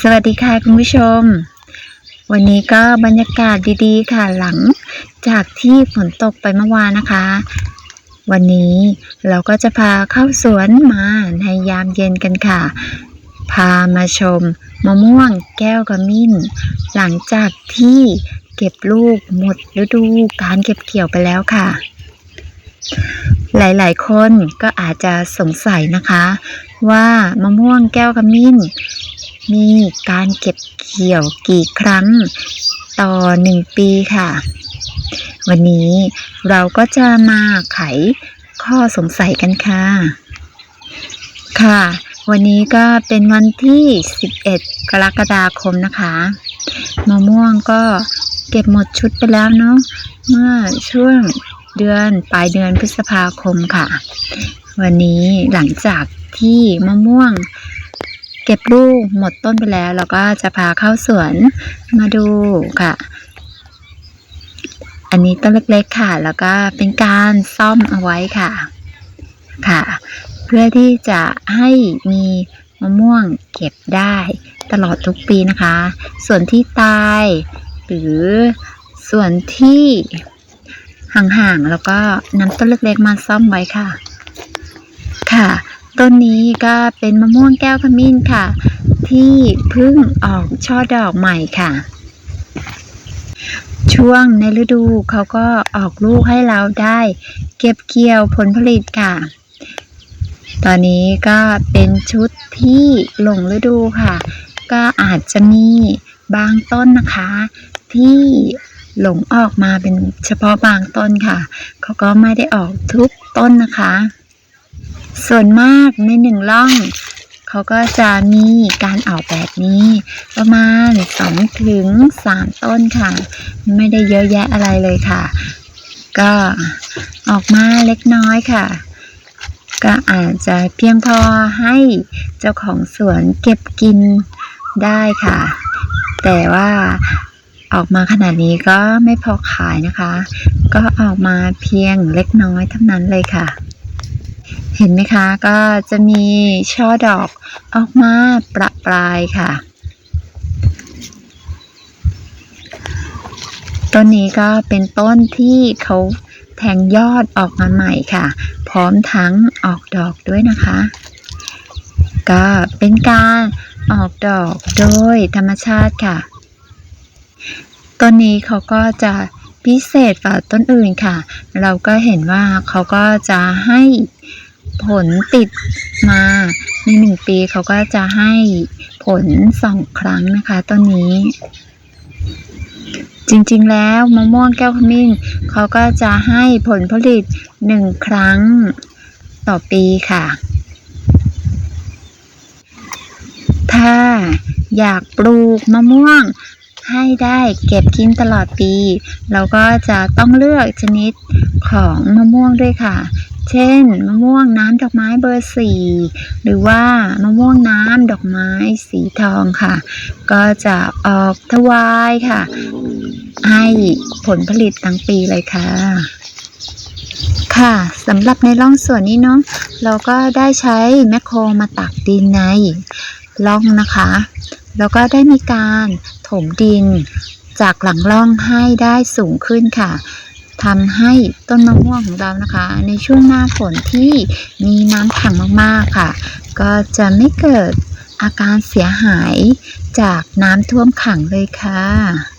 สวัสดีค่ะคุณผู้ชม วันนี้ก็บรรยากาศดีๆ ค่ะหลังจากที่ฝนตกไปเมื่อวานนะคะ วันนี้เราก็จะพาเข้าสวนมาในยามเย็นกันค่ะ พามาชมมะม่วงแก้วกระมิ้น หลังจากที่เก็บลูกหมดฤดูการเก็บเกี่ยวไปแล้วค่ะ หลายๆ คนก็อาจจะสงสัยนะคะ ว่ามะม่วงแก้วขมิ้น มีการเก็บเกี่ยวกี่ครั้งต่อหนึ่งปีค่ะ วันนี้เราก็จะมาไขข้อสงสัยกันค่ะ ค่ะ วันนี้ก็เป็นวันที่ 11 กรกฎาคมนะคะมะม่วงก็เก็บหมดชุดไปแล้วเนาะเมื่อช่วงเดือนปลายเดือนพฤษภาคมค่ะ วันนี้หลังจากที่มะม่วง เก็บลูกหมดต้นไปแล้ว เราก็จะพาเข้าสวนมาดูค่ะ อันนี้ต้นเล็กๆค่ะ แล้วก็เป็นการซ่อมเอาไว้ค่ะ ค่ะ เพื่อที่จะให้มีมะม่วงเก็บได้ตลอดทุกปีนะคะ ส่วนที่ตาย หรือส่วนที่ห่างๆ แล้วก็นำต้นเล็กๆมาซ่อมไว้ค่ะ ค่ะ ต้นนี้ก็เป็นมะม่วงแก้วขมิ้นค่ะ ที่เพิ่งออกช่อดอกใหม่ค่ะ ช่วงในฤดูเขาก็ออกลูกให้เราได้ เก็บเกี่ยวผลผลิตค่ะ ตอนนี้ก็เป็นชุดที่หลงฤดูค่ะ ก็อาจจะมีบางต้นนะคะ ที่หลงออกมาเป็นเฉพาะบางต้นค่ะ เขาก็ไม่ได้ออกทุกต้นนะคะ ส่วนมากในหนึ่งร่อง เขาก็จะมีการออกแบบนี้ ประมาณสองถึงสามต้นค่ะ ไม่ได้เยอะแยะอะไรเลยค่ะ ก็ออกมาเล็กน้อยค่ะ ก็อาจจะเพียงพอให้เจ้าของสวนเก็บกินได้ค่ะ แต่ว่าออกมาขนาดนี้ก็ไม่พอขายนะคะ ก็ออกมาเพียงเล็กน้อยเท่านั้นเลยค่ะ เห็นไหมคะก็จะมีช่อดอกออกมาประปรายค่ะ ต้นนี้ก็เป็นต้นที่เขาแทงยอดออกมาใหม่ค่ะ พร้อมทั้งออกดอกด้วยนะคะ ก็เป็นการออกดอกโดยธรรมชาติค่ะ ต้นนี้เขาก็จะพิเศษกว่าต้นอื่นค่ะ เราก็เห็นว่าเขาก็จะให้ ผลติดมาในหนึ่งปีเขาก็จะให้ผลสองครั้งนะคะต้นนี้ จริงๆแล้วมะม่วงแก้วขมิ้นเขาก็จะให้ผลผลิตหนึ่งครั้งต่อปีค่ะ ถ้าอยากปลูกมะม่วงให้ได้เก็บกินตลอดปี เราก็จะต้องเลือกชนิดของมะม่วงด้วยค่ะ เช่น มะม่วงน้ำดอกไม้เบอร์สี่หรือว่ามะม่วงน้ำดอกไม้สีทองค่ะ ก็จะออกถวายค่ะ ให้ผลผลิตทั้งปีเลยค่ะค่ะสำหรับในร่องส่วนนี้เนาะเราก็ได้ใช้แมคโครมาตักดินในร่องนะคะ แล้วก็ได้มีการถมดินจากหลังร่องให้ได้สูงขึ้นค่ะ ทำให้ต้นมะม่วงของเรานะคะ ในช่วงหน้าฝนที่มีน้ำขังมากๆค่ะ ก็จะไม่เกิดอาการเสียหายจากน้ำท่วมขังเลยค่ะ